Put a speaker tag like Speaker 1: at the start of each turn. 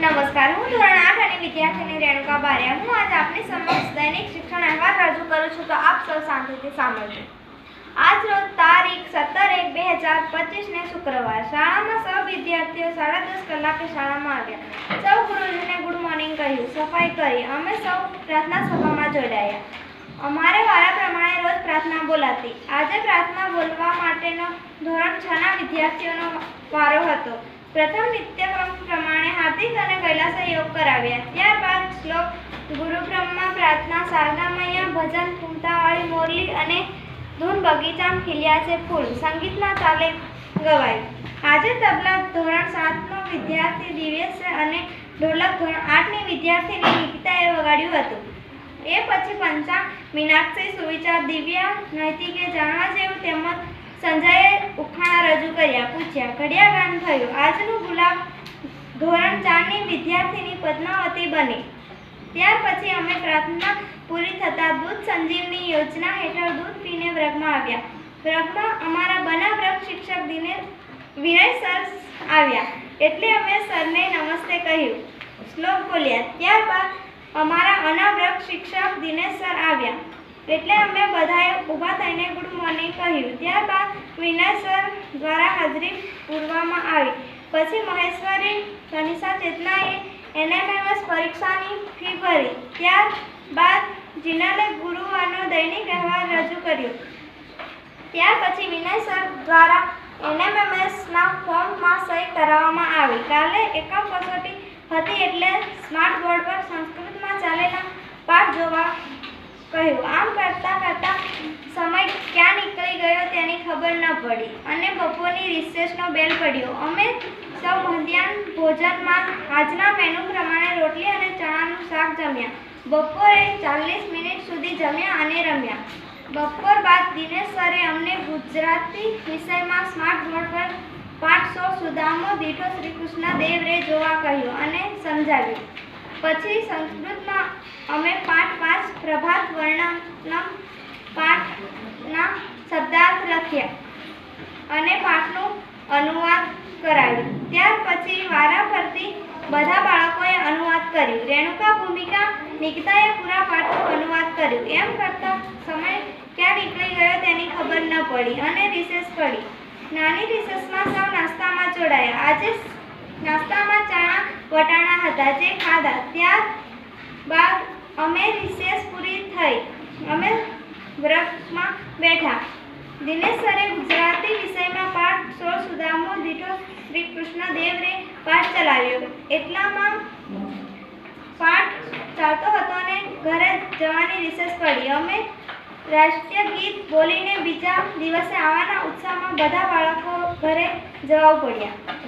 Speaker 1: નમસ્કાર, હું ધોરણ આઠ અને વિદ્યાર્થીની રેણુકા બારિયા. હું આજે આપની સમક્ષ દૈનિક શિક્ષણ અહેવાલ રજૂ કરું છું, તો આપ સૌ શાંતિથી સાંભળજો. આજ રોજ તારીખ સત્તર એક બે હજાર પચીસને શુક્રવાર. શાળામાં સૌ વિદ્યાર્થીઓ સાડા દસ કલાકે શાળામાં આવ્યા. સૌ ગુરુજીને ગુડ મોર્નિંગ કહ્યું, સફાઈ કરી. અમે સૌ પ્રાર્થના સભામાં જોડાયા. અમારે વારા પ્રમાણે રોજ પ્રાર્થના બોલાતી. આજે પ્રાર્થના બોલવા માટેનો ધોરણ છના વિદ્યાર્થીઓનો વારો હતો. પ્રથમ નિત્યક્રમ પ્રમાણે હાર્દિક અને કૈલાસે યોગ કરાવ્યા. ત્યારબાદ શ્લોક ગુરુ બ્રહ્મા પ્રાર્થના, શારદામૈયા, ભજન ફૂમતાવાળી મોરલી અને ધૂન બગીચામાં ખીલ્યા છે ફૂલ. સંગીતના તાલે ગવાય. આજે તબલા ધોરણ સાતનો વિદ્યાર્થી દિવ્યેશ અને ઢોલક ધોરણ આઠની વિદ્યાર્થીની નિકિતાએ વગાડ્યું હતું. એ પછી પંચા મીનાક્ષી, સુવિચાર, દિવ્યા, નૈતિકે જાણવા જેવું તેમજ સંજયે ઉખાણા રજૂ કર્યા, પૂછ્યા, ઘડિયા ગાન થયું? આજનું ગુલાબ ધોરણ ચારની વિદ્યાર્થીની પદ્માવતી બની. ત્યાર પછી અમે પ્રાર્થના પૂરી થતાં દૂધ સંજીવની યોજના હેઠળ દૂધ પીને વ્રગમાં આવ્યા. વ્રગમાં અમારા બના વ્રગ શિક્ષક દિને વિનય સર આવ્યા. એટલે અમે સરને નમસ્તે કહ્યું. શ્લોક બોલ્યા. ત્યારબાદ અમારા અનાવ્રત શિક્ષક દિનેશ સર આવ્યા. એટલે અમે બધાએ ઊભા થઈને ગુડ મોર્નિંગ કહ્યું. ત્યારબાદ વિનય સર દ્વારા હાજરી પૂરવામાં આવી. પછી મહેશ્વરી ધનિષા ચેતનાએ એનએમએમએસ પરીક્ષાની ફી ભરી. ત્યારબાદ જીનાલે ગુરુવારનો દૈનિક અહેવાલ રજૂ કર્યો. ત્યાર પછી વિનય સર દ્વારા એનએમએમએસના ફોર્મમાં સહી કરાવવામાં આવી. કાલે એકમ કસોટી હતી એટલે સ્માર્ટ બોર્ડ પર સંસ્કૃતમાં ચાલેલા પાઠ જોવા કહ્યું. આમ કરતાં કરતાં સમય ક્યાં નીકળી ગયો તેની ખબર ન પડી અને બપોરની રિસેસનો બેલ પડ્યો. અમે સૌ મધ્યાહન ભોજનમાં આજના મેનુ પ્રમાણે રોટલી અને ચણાનું શાક જમ્યા. બપોરે ચાલીસ મિનિટ સુધી જમ્યા અને રમ્યા. બપોર બાદ દિનેશ સરે અમને ગુજરાતી વિષયમાં સ્માર્ટ બોર્ડ પર પાંચસો સુદામો દીઠો શ્રી કૃષ્ણ દેવરે જોવા કહ્યું અને સમજાવ્યું. પછી સંસ્કૃતમાં અમે પાઠ પાંચ પ્રભાત વર્ણનમ પાઠના શબ્દાર્થ લખ્યા અને પાઠનું અનુવાદ કરાવ્યું ત્યાર પછી વારાફરતી બધા બાળકોએ અનુવાદ કર્યું. રેણુકા ભૂમિકા નિકિતાએ પૂરા પાઠનું અનુવાદ કર્યું. એમ કરતાં સમય ક્યાં નીકળી ગયો તેની ખબર ન પડી અને રિસેસ પડી નાની રિસેસમાં સૌ નાસ્તામાં જોડાયા. આજે નાસ્તામાં ચણા, વટાણા હતા જે ખાધા. ત્યાર બાદ અમે રિસેસ પૂરી થઈ. અમે વ્રતમાં બેઠા. દિનેશ સરે ગુજરાતી વિષયમાં પાઠ સો સુદામો દીઠો શ્રી કૃષ્ણ દેવરે પાઠ ચલાવ્યો. એટલામાં પાઠ ચાલતો હતો અને ઘરે જવાની રિસેસ પડી. અમે રાષ્ટ્રીય ગીત બોલીને બીજા દિવસે આવવાના ઉત્સાહમાં બધા બાળકો ઘરે જવા પડ્યા.